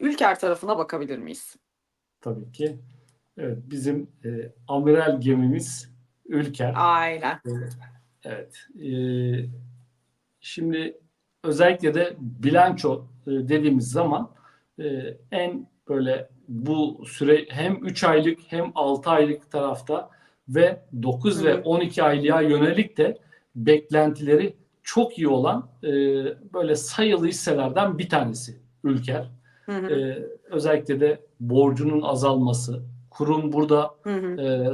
Ülker tarafına bakabilir miyiz? Tabii ki. Evet, bizim e, amiral gemimiz Ülker. Aynen. Evet. e, şimdi özellikle de bilanço e, dediğimiz zaman e, en böyle bu süre hem 3 aylık hem 6 aylık tarafta ve 9 Hı ve hı. 12 aylığa yönelik de beklentileri çok iyi olan e, böyle sayılı hisselerden bir tanesi Ülker. Hı hı. E, özellikle de borcunun azalması, kurun burada Hı hı. e,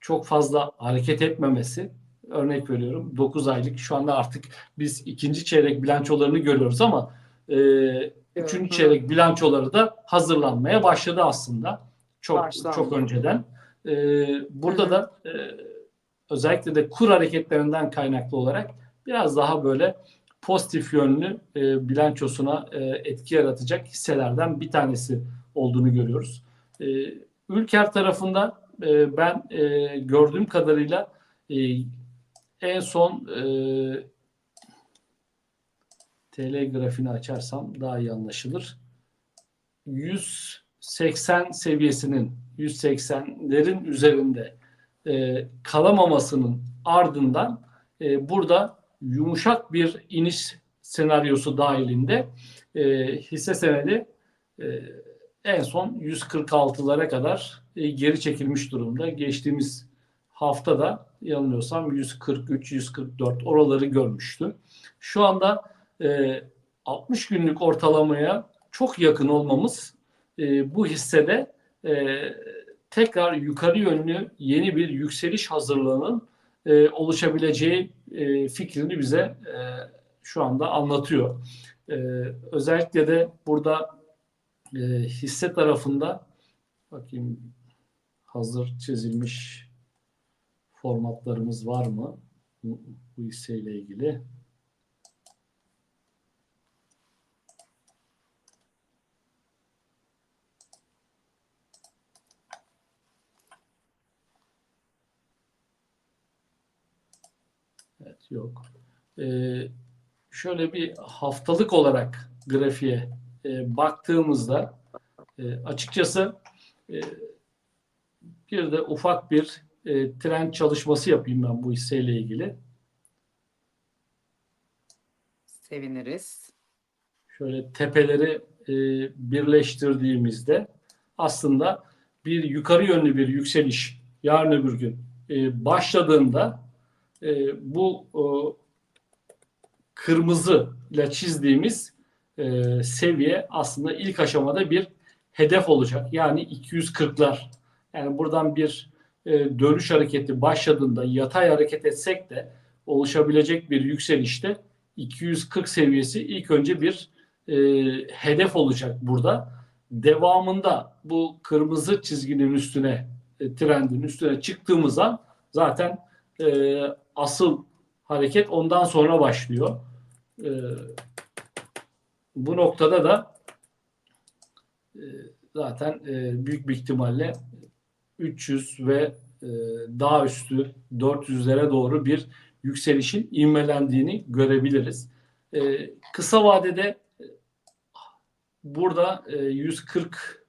çok fazla hareket etmemesi örnek veriyorum 9 aylık şu anda artık biz ikinci çeyrek bilançolarını görüyoruz ama e, üçüncü çeyrek bilançoları da hazırlanmaya başladı aslında çok Başlandı. çok önceden. E, burada Hı hı. da e, özellikle de kur hareketlerinden kaynaklı olarak biraz daha böyle pozitif yönlü e, bilançosuna e, etki yaratacak hisselerden bir tanesi olduğunu görüyoruz. E, Ülker tarafında e, ben e, gördüğüm kadarıyla e, en son e, TL grafiğini açarsam daha iyi anlaşılır. 180 seviyesinin 180'lerin üzerinde e, kalamamasının ardından e, burada yumuşak bir iniş senaryosu dahilinde e, hisse senedi e, en son 146'lara kadar e, geri çekilmiş durumda. Geçtiğimiz hafta da yanılmıyorsam 143, 144 oraları görmüştü. Şu anda e, 60 günlük ortalamaya çok yakın olmamız e, bu hissede e, tekrar yukarı yönlü yeni bir yükseliş hazırlığının e, oluşabileceği e, fikrini bize e, şu anda anlatıyor. E, özellikle de burada e, hisse tarafında bakayım hazır çizilmiş formatlarımız var mı bu, bu hisseyle ilgili? Evet yok. Ee, şöyle bir haftalık olarak grafiğe e, baktığımızda e, açıkçası e, bir de ufak bir e, trend çalışması yapayım ben bu hisseyle ilgili. Seviniriz. Şöyle tepeleri e, birleştirdiğimizde aslında bir yukarı yönlü bir yükseliş yarın öbür gün e, başladığında e, bu e, kırmızı ile çizdiğimiz e, seviye aslında ilk aşamada bir hedef olacak. Yani 240'lar. Yani buradan bir e, dönüş hareketi başladığında yatay hareket etsek de oluşabilecek bir yükselişte 240 seviyesi ilk önce bir e, hedef olacak burada. Devamında bu kırmızı çizginin üstüne e, trendin üstüne çıktığımız an zaten e, asıl hareket ondan sonra başlıyor. E, bu noktada da e, zaten e, büyük bir ihtimalle 300 ve e, daha üstü 400'lere doğru bir yükselişin ivmelendiğini görebiliriz. E, kısa vadede burada e, 140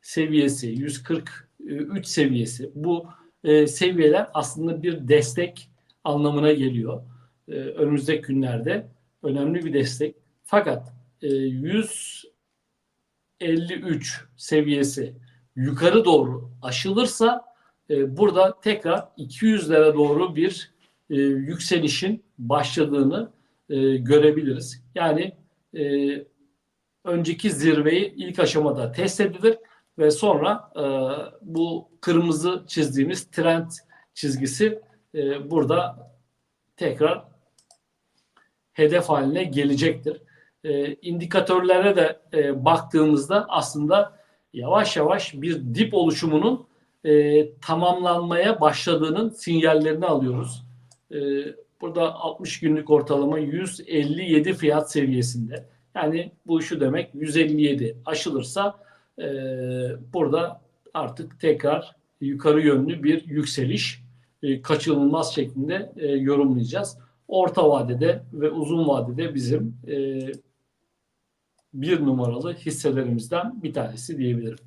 seviyesi, 143 seviyesi bu e, seviyeler aslında bir destek anlamına geliyor. E, önümüzdeki günlerde önemli bir destek. Fakat e, 153 seviyesi yukarı doğru aşılırsa e, burada tekrar 200'lere doğru bir e, yükselişin başladığını e, görebiliriz. Yani e, önceki zirveyi ilk aşamada test edilir ve sonra e, bu kırmızı çizdiğimiz trend çizgisi e, burada tekrar hedef haline gelecektir. E, indikatörlere de e, baktığımızda aslında yavaş yavaş bir dip oluşumunun e, tamamlanmaya başladığının sinyallerini alıyoruz. E, burada 60 günlük ortalama 157 fiyat seviyesinde. Yani bu şu demek 157 aşılırsa e, burada artık tekrar yukarı yönlü bir yükseliş e, kaçınılmaz şeklinde e, yorumlayacağız. Orta vadede ve uzun vadede bizim e, bir numaralı hisselerimizden bir tanesi diyebilirim.